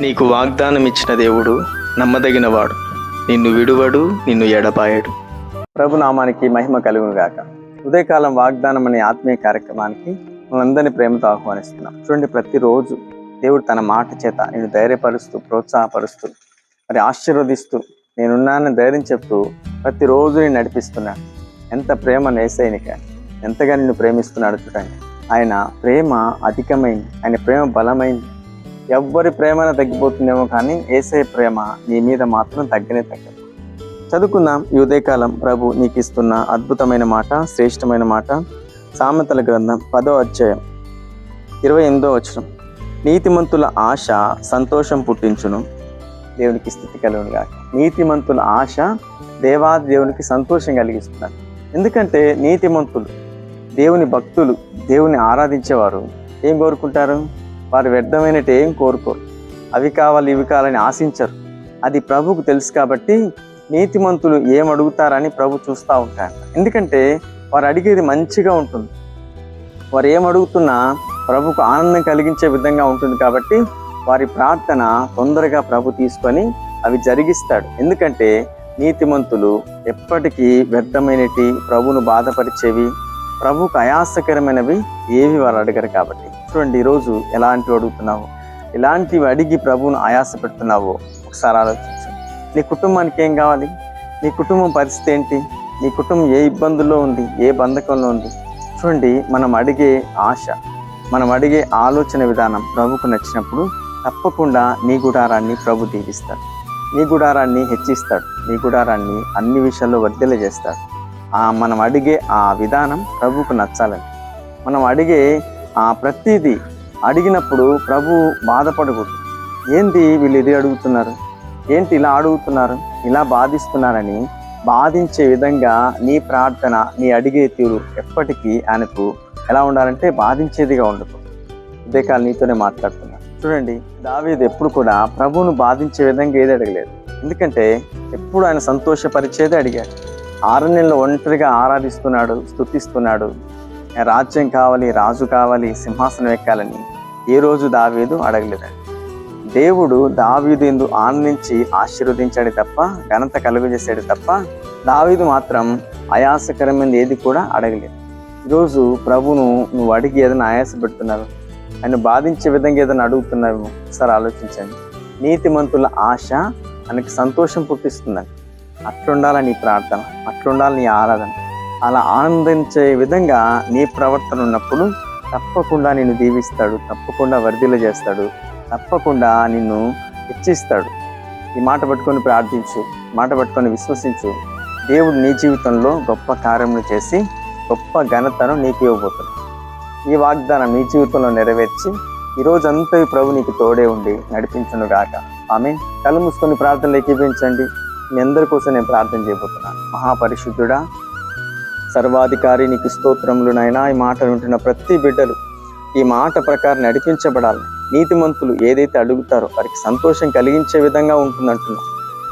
నీకు వాగ్దానం ఇచ్చిన దేవుడు నమ్మదగినవాడు. నిన్ను విడువడు నిన్ను ఎడపాయడు ప్రభు నామానికి మహిమ కలుగును గాక ఉదయకాలం వాగ్దానం అనే ఆత్మీయ కార్యక్రమానికి మనందరినీ ప్రేమతో ఆహ్వానిస్తున్నాం. చూడండి ప్రతిరోజు దేవుడు తన మాట చేత నేను ధైర్యపరుస్తూ ప్రోత్సాహపరుస్తూ మరి ఆశీర్వదిస్తూ నేనున్నానని ధైర్యం చెప్తూ ప్రతిరోజు నేను నడిపిస్తున్నాను ఎంత ప్రేమ నేసైనిక ఎంతగా నిన్ను ప్రేమిస్తున్నాడు చూడండి. ఆయన ప్రేమ అధికమైంది ఆయన ప్రేమ బలమైంది. ఎవ్వరి ప్రేమ తగ్గిపోతుందేమో కానీ ఏసే ప్రేమ నీ మీద మాత్రం తగ్గనే తగ్గదు. చదువుకుందాం ఈ ఉదయకాలం ప్రభు నీకు ఇస్తున్న అద్భుతమైన మాట శ్రేష్టమైన మాట. సామెతల గ్రంథం పదో అధ్యాయం ఇరవై ఎనిమిదో వచనం. నీతిమంతుల ఆశ సంతోషం పుట్టించును దేవునికి స్థితి కలుగునుగా నీతిమంతుల ఆశ దేవాది దేవునికి సంతోషం కలిగిస్తున్నారు ఎందుకంటే నీతిమంతులు దేవుని భక్తులు దేవుని ఆరాధించేవారు ఏం కోరుకుంటారు? వారు వ్యర్థమైనట్టు ఏం కోరుకోరు అవి కావాలి ఇవి కావాలని ఆశించరు. అది ప్రభుకు తెలుసు కాబట్టి నీతిమంతులు ఏం అడుగుతారని ప్రభు చూస్తూ ఉంటారు. ఎందుకంటే వారు అడిగేది మంచిగా ఉంటుంది. వారు ఏం అడుగుతున్నా ప్రభుకు ఆనందం కలిగించే విధంగా ఉంటుంది కాబట్టి వారి ప్రార్థన తొందరగా ప్రభు తీసుకొని అవి జరిగిస్తాడు. ఎందుకంటే నీతిమంతులు ఎప్పటికీ వ్యర్థమైనటి ప్రభును బాధపరిచేవి ప్రభుకు అయాసకరమైనవి ఏవి వారు అడగరు కాబట్టి. చూడండి ఈరోజు ఎలాంటివి అడుగుతున్నావు? ఎలాంటివి అడిగి ప్రభువును ఆయాస పెడుతున్నావో ఒకసారి ఆలోచించు. నీ కుటుంబానికి ఏం కావాలి? నీ కుటుంబం పరిస్థితి ఏంటి? నీ కుటుంబం ఏ ఇబ్బందుల్లో ఉంది? ఏ బంధకంలో ఉంది? చూడండి మనం అడిగే ఆశ మనం అడిగే ఆలోచన విధానం ప్రభుకు నచ్చినప్పుడు తప్పకుండా నీ గుడారాన్ని ప్రభు దీవిస్తాడు. నీ గుడారాన్ని హెచ్చిస్తాడు. నీ గుడారాన్ని అన్ని విషయాల్లో వర్ధెల చేస్తాడు మనం అడిగే ఆ విధానం ప్రభుకు నచ్చాలని. మనం అడిగే ఆ ప్రతిదీ అడిగినప్పుడు ప్రభు బాధపడకూడదు. ఏంటి వీళ్ళు ఇది అడుగుతున్నారు? ఏంటి ఇలా అడుగుతున్నారు? ఇలా బాధిస్తున్నారని బాధించే విధంగా నీ ప్రార్థన నీ అడిగే తీరు ఎప్పటికీ ఆయనకు ఎలా ఉండాలంటే బాధించేదిగా ఉండదు. ఉదయకాలం నీతోనే మాట్లాడుతున్నా చూడండి దావేది ఎప్పుడు కూడా ప్రభువును బాధించే విధంగా ఏది అడగలేదు. ఎందుకంటే ఎప్పుడు ఆయన సంతోషపరిచేదే అడిగాడు. ఆరణ్యంలో ఒంటరిగా ఆరాధిస్తున్నాడు స్థుతిస్తున్నాడు రాజ్యం కావాలి రాజు కావాలి సింహాసనం ఎక్కాలని ఏ రోజు దావీదు అడగలేదండి. దేవుడు దావీదు ఎందు ఆనందించి ఆశీర్వదించాడు తప్ప ఘనత కలుగజేశాడు తప్ప దావీదు మాత్రం ఆయాసకరమైనది ఏది కూడా అడగలేదు. ఈరోజు ప్రభును నువ్వు అడిగి ఏదైనా ఆయాస పెడుతున్నావు? ఆయన బాధించే విధంగా ఏదైనా అడుగుతున్నావు? ఒకసారి ఆలోచించండి. నీతిమంతుల ఆశ ఆయనకి సంతోషం పుట్టిస్తుందండి. అట్లుండాలి నీ ప్రార్థన అట్లుండాలి నీ ఆరాధన. అలా ఆనందించే విధంగా నీ ప్రవర్తన ఉన్నప్పుడు తప్పకుండా నిన్ను దీవిస్తాడు తప్పకుండా వర్ధిల చేస్తాడు తప్పకుండా నిన్ను హెచ్చిస్తాడు. ఈ మాట పట్టుకొని ప్రార్థించు మాట పట్టుకొని విశ్వసించు. దేవుడు నీ జీవితంలో గొప్ప కార్యములు చేసి గొప్ప ఘనతను నీకు ఇవ్వబోతుంది ఈ వాగ్దానం నీ జీవితంలో నెరవేర్చి ఈ రోజంతా ఈ ప్రభు నీకు తోడే ఉండి నడిపించును గాక ఆమె కళ్ళు మూసుకొని ప్రార్థనలు ఏకీపించండి మీ అందరి కోసం నేను ప్రార్థన చేయబోతున్నాను మహాపరిశుద్ధుడా సర్వాధికారి నీకు స్తోత్రములు నైనా ఈ మాట వింటున్న ప్రతి బిడ్డలు ఈ మాట ప్రకారం నడిపించబడాలి నీతిమంతులు ఏదైతే అడుగుతారో వారికి సంతోషం కలిగించే విధంగా ఉంటుందంటున్నావు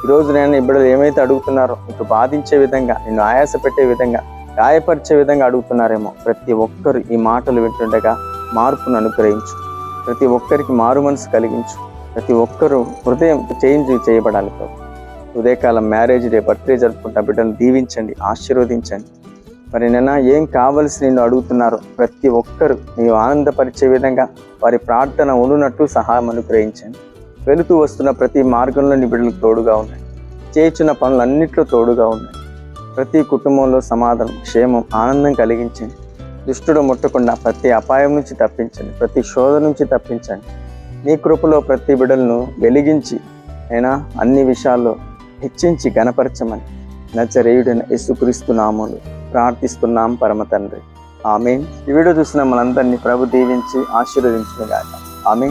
ఈరోజు నేను ఈ బిడ్డలు ఏమైతే అడుగుతున్నారో నీకు బాధించే విధంగా నిన్ను ఆయాస పెట్టే విధంగా గాయపరిచే విధంగా అడుగుతున్నారేమో ప్రతి ఒక్కరు ఈ మాటలు వింటుండగా మార్పును అనుగ్రహించు. ప్రతి ఒక్కరికి మారు మనసు కలిగించు. ప్రతి ఒక్కరూ హృదయం చేంజ్ చేయబడాలి ప్రభు. ఉదయకాలం మ్యారేజ్ డే బర్త్డే జరుపుకుంటా బిడ్డను దీవించండి ఆశీర్వదించండి. మరి నిన్న ఏం కావలసి నిన్ను అడుగుతున్నారో ప్రతి ఒక్కరు నీవు ఆనందపరిచే విధంగా వారి ప్రార్థన ఉండునట్టు సహాయం అనుగ్రహించండి. వెళుతూ వస్తున్న ప్రతి మార్గంలో నీ బిడ్డలకు తోడుగా ఉన్నాయి చేయించిన పనులన్నిట్లో తోడుగా ఉన్నాయి ప్రతి కుటుంబంలో సమాధానం క్షేమం ఆనందం కలిగించండి. దుష్టుడు ముట్టకుండా ప్రతి అపాయం నుంచి తప్పించండి. ప్రతి శోధ నుంచి తప్పించండి. నీ కృపలో ప్రతి బిడ్డలను వెలిగించి అయినా అన్ని విషయాల్లో హెచ్చించి గణపరచమని నచ్చరేయుడైన యేసుక్రీస్తు నామలు ప్రార్థిస్తున్నాం పరమ తండ్రి. ఆమె ఈ వీడియో చూసిన మనందరినీ ప్రభు దీవించి ఆశీర్వదించిన గాక ఆమె